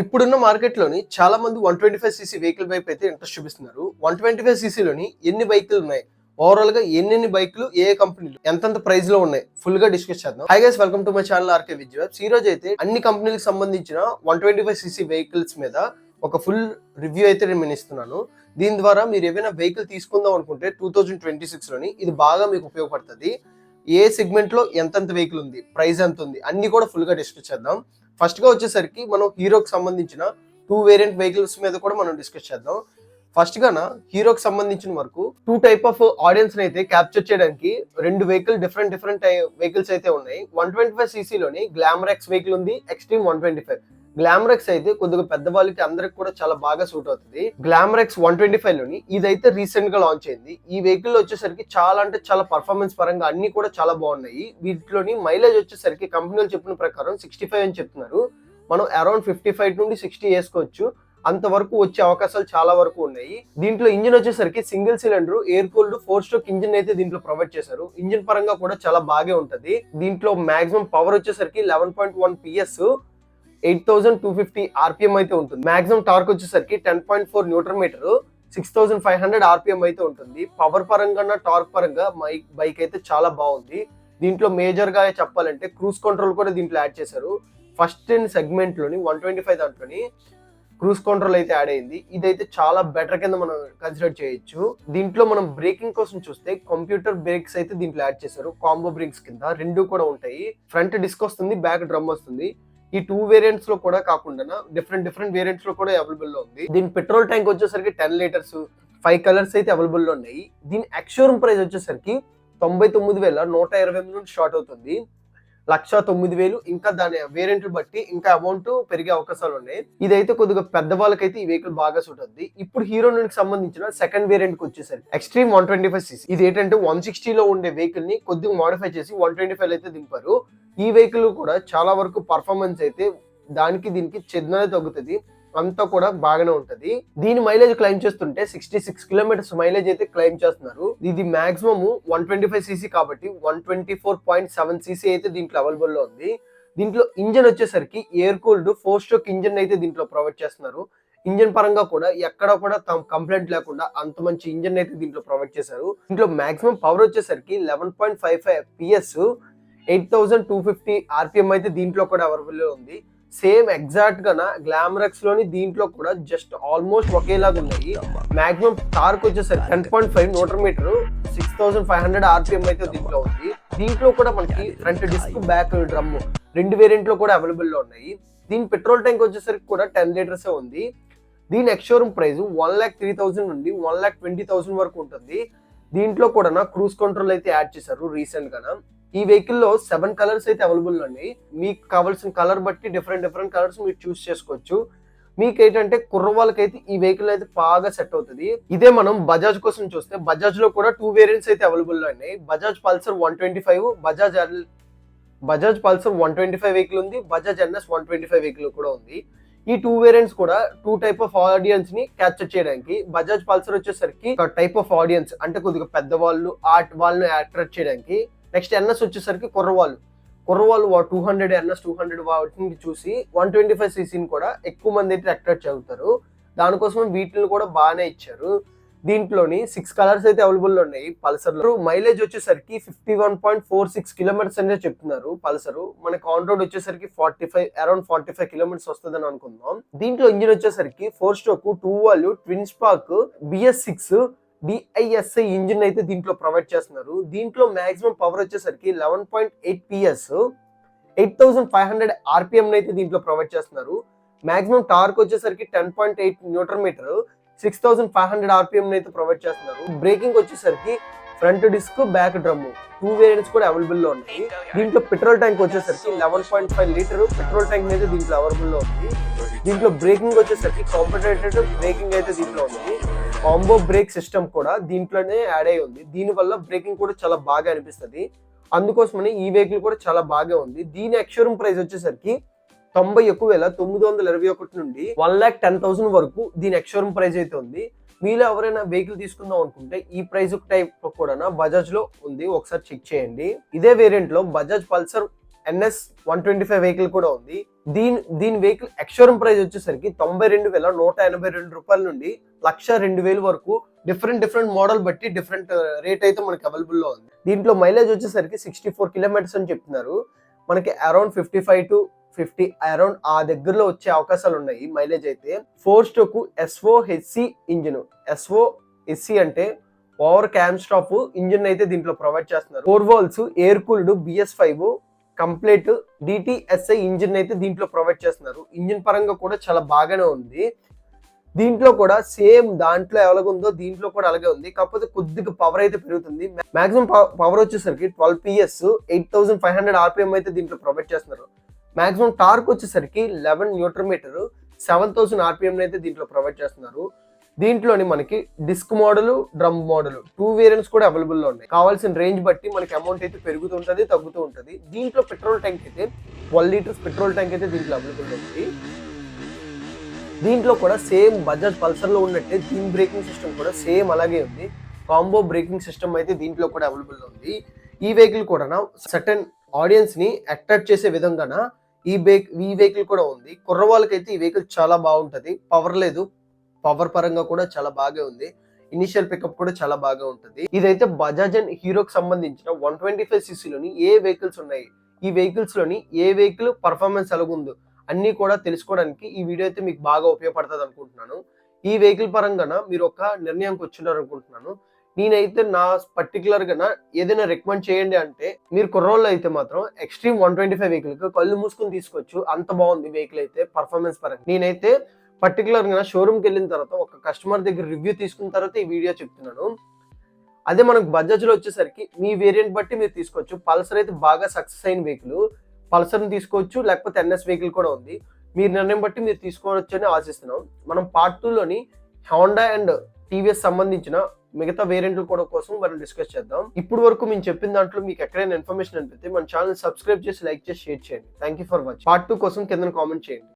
ఇప్పుడున్న మార్కెట్లోని చాలా మంది one twenty five CC vehicle వైపు అయితే ఇంట్రెస్ట్ చూపిస్తున్నారు. వన్ ట్వంటీ ఫైవ్ సీసీలోని ఎన్ని బైకులు ఉన్నాయి? ఓవరాల్గా ఎన్నెన్ని బైకులు ఏ కంపెనీలు ఎంతెంత ప్రైస్లో ఉన్నాయి? ఫుల్గా డిస్కస్ చేద్దాం. Hi guys welcome to my channel RK Vijay ఈ రోజు అయితే అన్ని కంపెనీలకు సంబంధించిన one twenty five CC vehicles మీద ఒక ఫుల్ రివ్యూ అయితే నేను ఇస్తున్నాను దీని ద్వారా మీరు ఏమైనా వెహికల్ తీసుకుందాం అనుకుంటే టూ థౌజండ్ ట్వంటీ సిక్స్లోని ఇది బాగా మీకు ఉపయోగపడుతుంది. ఏ సెగ్మెంట్లో ఎంతెంత వెహికల్ ఉంది ప్రైస్ ఎంత ఉంది అన్ని కూడా ఫుల్గా డిస్కస్ చేద్దాం. ఫస్ట్గా వచ్చేసరికి మనం హీరోకి సంబంధించిన టూ వేరియంట్ వెహికల్స్ మీద కూడా మనం డిస్కస్ చేద్దాం. ఫస్ట్ గాన హీరోకి సంబంధించిన వరకు టూ టైప్ ఆఫ్ ఆడియన్స్ అయితే క్యాప్చర్ చేయడానికి రెండు వెహికల్ డిఫరెంట్ డిఫరెంట్ వెహికల్స్ అయితే ఉన్నాయి. వన్ ట్వంటీ ఫైవ్ సీసీలోని గ్లామర్ ఎక్స్ వెహికల్ ఉంది Xtreme one twenty five Glamour X అయితే కొద్దిగా పెద్దవాళ్ళకి అందరికి కూడా చాలా బాగా సూట్ అవుతుంది. గ్లామరక్స్ వన్ ట్వంటీ ఫైవ్లోని ఇదైతే రీసెంట్గా లాంచ్ అయింది. ఈ వెహికల్ వచ్చేసరికి చాలా అంటే చాలా పర్ఫార్మెన్స్ పరంగా అన్ని కూడా చాలా బాగున్నాయి. వీటిలోని మైలేజ్ వచ్చేసరికి కంపెనీలు చెప్పిన ప్రకారం సిక్స్టీ ఫైవ్ అని చెప్తున్నారు. మనం అరౌండ్ ఫిఫ్టీ ఫైవ్ నుండి సిక్స్టీ వేసుకోవచ్చు. అంతవరకు వచ్చే అవకాశాలు చాలా వరకు ఉన్నాయి. దీంట్లో ఇంజిన్ వచ్చేసరికి single cylinder air cooled four stroke engine అయితే దీంట్లో ప్రొవైడ్ చేశారు. ఇంజిన్ పరంగా కూడా చాలా బాగా ఉంటది. దీంట్లో మాక్సిమం పవర్ వచ్చేసరికి eleven point one PS eight thousand two fifty RPM అయితే ఉంటుంది. మాక్సిమం టార్క్ వచ్చేసరికి ten point four newton metre six thousand five hundred RPM అయితే ఉంటుంది. పవర్ పరంగా టార్క్ పరంగా బైక్ బైక్ అయితే చాలా బాగుంది. దీంట్లో మేజర్గా చెప్పాలంటే క్రూజ్ కంట్రోల్ కూడా దీంట్లో యాడ్ చేశారు. ఫస్ట్ ఇన్ సెగ్మెంట్లోని వన్ ట్వంటీ ఫైవ్ దాంట్లోని క్రూజ్ కంట్రోల్ అయితే యాడ్ అయింది. ఇదైతే చాలా బెటర్ కింద మనం కన్సిడర్ చేయొచ్చు. దీంట్లో మనం బ్రేకింగ్ కోసం చూస్తే కంప్యూటర్ బ్రేక్స్ అయితే దీంట్లో యాడ్ చేశారు. కాంబో బ్రేక్స్ కింద రెండు కూడా ఉంటాయి. ఫ్రంట్ డిస్క్ వస్తుంది బ్యాక్ డ్రమ్ వస్తుంది. ఈ టూ వేరియంట్స్లో కూడా కాకుండా డిఫరెంట్ డిఫరెంట్ వేరియంట్స్లో కూడా అవైలబుల్లో ఉంది. దీని పెట్రోల్ ట్యాంక్ వచ్చేసరికి టెన్ లీటర్స్ ఫైవ్ కలర్స్ అయితే అవైలబుల్లో ఉన్నాయి. దీని ఎక్స్షోరూమ్ ప్రైస్ వచ్చేసరికి తొంభై తొమ్మిది వేల నూట ఇరవై ఎనిమిది నుండి స్టార్ట్ అవుతుంది. లక్ష తొమ్మిది వేలు ఇంకా దాని వేరియంట్ బట్టి ఇంకా అమౌంట్ పెరిగే అవకాశాలు ఉన్నాయి. ఇదైతే కొద్దిగా పెద్ద వాళ్ళకైతే ఈ వెహికల్ బాగా సూట్ అవుతుంది ఇప్పుడు హీరో నుండి సంబంధించిన సెకండ్ వేరియంట్కి వచ్చేసరికి Xtreme one twenty five CC ఇది ఏంటంటే వన్ సిక్స్టీలో ఉండే వెహికల్ని కొద్దిగా మోడిఫై చేసి వన్ ట్వంటీ ఫైవ్ అయితే దింపారు. ఈ వెహికల్ కూడా చాలా వరకు పర్ఫార్మెన్స్ అయితే దానికి దీనికి చెందనే తగ్గుతుంది. అంతా కూడా బాగానే ఉంటది. దీని మైలేజ్ క్లైమ్ చేస్తుంటే సిక్స్టీ సిక్స్ కిలోమీటర్స్ మైలేజ్ అయితే క్లైమ్ చేస్తున్నారు. ఇది maximum one twenty five CC కాబట్టి one twenty four point seven CC అయితే దీంట్లో అవైలబుల్లో ఉంది. దీంట్లో ఇంజన్ వచ్చేసరికి air cooled four stroke engine అయితే దీంట్లో ప్రొవైడ్ చేస్తున్నారు. ఇంజన్ పరంగా కూడా ఎక్కడ కూడా తమ కంప్లైంట్ లేకుండా అంత మంచి ఇంజన్ అయితే దీంట్లో ప్రొవైడ్ చేశారు. దీంట్లో మాక్సిమం పవర్ వచ్చేసరికి eleven point five five PS eight thousand two fifty RPM అయితే దీంట్లో కూడా అవైలబుల్ ఉంది. సేమ్ ఎగ్జాక్ట్గా గ్లామరక్స్లోని దీంట్లో కూడా జస్ట్ ఆల్మోస్ట్ ఒకేలాగా ఉన్నాయి. మాక్సిమం టార్క్ వచ్చేసరికి ten point five newton metre six thousand five hundred RPM అయితే దీంట్లో ఉంది. దీంట్లో కూడా మనకి ఫ్రంట్ డిస్క్ బ్యాక్ డ్రమ్ రెండు వేరియంట్లో కూడా అవైలబుల్లో ఉన్నాయి. దీని పెట్రోల్ ట్యాంక్ వచ్చేసరికి కూడా టెన్ లీటర్స్ ఉంది. దీని ex showroom price one lakh three thousand నుండి వన్ ల్యాక్ ట్వంటీ థౌసండ్ వరకు ఉంటుంది. దీంట్లో కూడా క్రూజ్ కంట్రోల్ అయితే యాడ్ చేశారు రీసెంట్గా ఈ వెహికల్లో సెవెన్ కలర్స్ అయితే అవైలబుల్ ఉన్నాయి మీకు కావాల్సిన కలర్ బట్టి డిఫరెంట్ డిఫరెంట్ కలర్స్ మీరు చూస్ చేసుకోవచ్చు. మీకు ఏంటంటే కుర్రవాళ్ళకైతే ఈ వెహికల్ అయితే బాగా సెట్ అవుతుంది. ఇదే మనం బజాజ్ కోసం చూస్తే బజాజ్లో కూడా టూ వేరియంట్స్ అయితే అవైలబుల్ ఉన్నాయి Bajaj Pulsar one twenty five Bajaj Bajaj Pulsar one twenty five vehicle ఉంది Bajaj NS one twenty five vehicle కూడా ఉంది. ఈ టూ వేరియంట్స్ కూడా టూ టైప్ ఆఫ్ ఆడియన్స్ని క్యాప్చర్ చేయడానికి బజాజ్ పల్సర్ వచ్చేసరికి ఒక టైప్ ఆఫ్ ఆడియన్స్ అంటే కొద్దిగా పెద్దవాళ్ళు ఆర్ట్ వాళ్ళని అట్రాక్ట్ చేయడానికి నెక్స్ట్ ఎన్ఎస్ వచ్చేసరికి కుర్రవాళ్ళు కుర్రవాళ్ళు two hundred NS two hundred వాటిని చూసి వన్ ట్వంటీ ఫైవ్ సీసీని కూడా ఎక్కువ మంది అయితే అట్రాక్ట్ చదువుతారు దానికోసం వీటిని కూడా బాగానే ఇచ్చారు. దీంట్లోని సిక్స్ కలర్స్ అయితే అవైలబుల్ ఉన్నాయి పల్సర్లు. మైలేజ్ వచ్చేసరికి fifty one point four six kilometres అనేది చెప్తున్నారు పల్సర్. మనకి ఆన్ రోడ్ వచ్చేసరికి forty five around forty five kilometres వస్తుందని అనుకుందాం. దీంట్లో ఇంజిన్ వచ్చేసరికి four stroke two valve twin spark BS six BISI engine అయితే దీంట్లో ప్రొవైడ్ చేస్తున్నారు. దీంట్లో మాక్సిమం పవర్ వచ్చేసరికి eleven point eight PS eight thousand five hundred RPM అయితే దీంట్లో ప్రొవైడ్ చేస్తున్నారు. మాక్సిమం టార్క్ వచ్చేసరికి ten point eight newton metre six thousand five hundred RPM అయితే ప్రొవైడ్ చేస్తున్నారు. బ్రేకింగ్ వచ్చేసరికి front disc back drum. Two variants కూడా అవైలబుల్లో ఉన్నాయి. దీంట్లో పెట్రోల్ ట్యాంక్ వచ్చేసరికి eleven point five litre. Petrol tank అయితే దీంట్లో అవైలబుల్లో ఉంది. దీంట్లో బ్రేకింగ్ వచ్చేసరికి కాంపిటేటెడ్ బ్రేకింగ్ అయితే దీంట్లో ఉంది. కాంబో బ్రేక్ సిస్టమ్ కూడా దీంట్లోనే యాడ్ అయి ఉంది. దీనివల్ల బ్రేకింగ్ కూడా చాలా బాగా అనిపిస్తుంది. అందుకోసమని ఈ వెహికల్ కూడా చాలా బాగా ఉంది. దీని ఎక్స్షోరూమ్ ప్రైస్ వచ్చేసరికి తొంభై ఎక్కువ వేల తొమ్మిది వందల ఇరవై ఒకటి నుండి వన్ ల్యాక్ టెన్ థౌసండ్ వరకు దీని ఎక్స్షోరూమ్ ప్రైస్ అయితే ఉంది. మీలో ఎవరైనా వెహికల్ తీసుకుందాం అనుకుంటే ఈ ప్రైస్ టైప్ కూడా బజాజ్లో ఉంది. ఒకసారి చెక్ చేయండి. ఇదే వేరియంట్లో Bajaj Pulsar NS one twenty five vehicle కూడా ఉంది. దీని దీని వెహికల్ ఎక్స్షోరూమ్ ప్రైస్ వచ్చేసరికి తొంభై రెండు వేల నూట ఎనభై రెండు రూపాయల నుండి లక్ష రెండు వేలు వరకు డిఫరెంట్ డిఫరెంట్ మోడల్ బట్టి డిఫరెంట్ రేట్ uh, అయితే మనకి అవైలబుల్లో ఉంది. దీంట్లో మైలేజ్ వచ్చేసరికి సిక్స్టీ ఫోర్ కిలోమీటర్స్ అని చెప్తున్నారు. మనకి around fifty five to fifty around ఆ దగ్గరలో వచ్చే అవకాశాలు ఉన్నాయి మైలేజ్ అయితే. Four stroke SO HC engine. SO HC అంటే ఓవర్ క్యామ్ స్టాప్ ఇంజిన్ అయితే దీంట్లో ప్రొవైడ్ చేస్తున్నారు. Four valves air cooled BS five complete DTSI engine అయితే దీంట్లో ప్రొవైడ్ చేస్తున్నారు. ఇంజిన్ పరంగా కూడా చాలా బాగానే ఉంది. దీంట్లో కూడా సేమ్ దాంట్లో ఎలాగుందో దీంట్లో కూడా అలాగే ఉంది. కాకపోతే కొద్దిగా పవర్ అయితే పెరుగుతుంది. మాక్సిమం పవర్ వచ్చేసరికి twelve PS eight thousand five hundred RPM అయితే దీంట్లో ప్రొవైడ్ చేస్తున్నారు. మాక్సిమం టార్క్ వచ్చేసరికి eleven newton metre seven thousand RPM అయితే దీంట్లో ప్రొవైడ్ చేస్తున్నారు. దీంట్లోని మనకి disc model drum model two variants కూడా అవైలబుల్లో ఉన్నాయి. కావాల్సిన రేంజ్ బట్టి మనకి అమౌంట్ అయితే పెరుగుతూ ఉంటుంది తగ్గుతూ ఉంటుంది. దీంట్లో పెట్రోల్ ట్యాంక్ అయితే ట్వెల్వ్ లీటర్స్ పెట్రోల్ ట్యాంక్ అయితే దీంట్లో అవైలబుల్ ఉంది. దీంట్లో కూడా సేమ్ బజాజ్ పల్సర్లో ఉన్నట్టే దీని బ్రేకింగ్ సిస్టమ్ కూడా సేమ్ అలాగే ఉంది. కాంబో బ్రేకింగ్ సిస్టమ్ అయితే దీంట్లో కూడా అవైలబుల్ ఉంది. ఈ వెహికల్ కూడా సర్టన్ ఆడియన్స్ని అట్రాక్ట్ చేసే విధంగాన ఈ బైక్ ఈ వెహికల్ కూడా ఉంది. కుర్ర వాళ్ళకైతే ఈ వెహికల్ చాలా బాగుంటది. పవర్ లేదు. పవర్ పరంగా కూడా చాలా బాగా ఉంది. ఇనిషియల్ పికప్ కూడా చాలా బాగా ఉంటుంది. ఇదైతే బజాజ్ అండ్ హీరోకి సంబంధించిన వన్ ట్వంటీ ఫైవ్ సీసీలోని ఏ వెహికల్స్ ఉన్నాయి. ఈ వెహికల్స్లోని ఏ వెహికల్ పర్ఫార్మెన్స్ ఎలాగుందో అన్ని కూడా తెలుసుకోవడానికి ఈ వీడియో అయితే మీకు బాగా ఉపయోగపడుతుంది అనుకుంటున్నాను. ఈ వెహికల్ పరంగా మీరు ఒక నిర్ణయానికి వచ్చినారు అనుకుంటున్నాను నేనైతే నా పర్టికులర్గా ఏదైనా రికమెండ్ చేయండి అంటే మీరు కుర్రోళ్ళు అయితే మాత్రం Xtreme one twenty five vehicle కళ్ళు మూసుకుని తీసుకోవచ్చు. అంత బాగుంది వెహికల్ అయితే పర్ఫార్మెన్స్ పరంగా. నేనైతే పర్టికులర్గా షోరూమ్కి వెళ్ళిన తర్వాత ఒక కస్టమర్ దగ్గర రివ్యూ తీసుకున్న తర్వాత ఈ వీడియో చెప్తున్నాను. అదే మనకు బజాజ్లో వచ్చేసరికి మీ వేరియంట్ బట్టి మీరు తీసుకోవచ్చు. పల్సర్ అయితే బాగా సక్సెస్ అయిన వెహికల్ పల్సర్ని తీసుకోవచ్చు లేకపోతే ఎన్ఎస్ వెహికల్ కూడా ఉంది. మీరు నిర్ణయం బట్టి మీరు తీసుకోవచ్చు అని ఆశిస్తున్నాం. మనం పార్ట్ టూలోని హోండా అండ్ టీవీఎస్ సంబంధించిన మిగతా వేరియంట్లు కూడా కోసం మనం డిస్కస్ చేద్దాం. ఇప్పుడు వరకు మేము చెప్పిన దాంట్లో మీకు ఎక్కడైనా ఇన్ఫర్మేషన్ అనిపిస్తే మన ఛానల్ సబ్స్క్రైబ్ చేసి లైక్ చేసి షేర్ చేయండి. Thank you for watching part two కోసం కింద కామెంట్ చేయండి.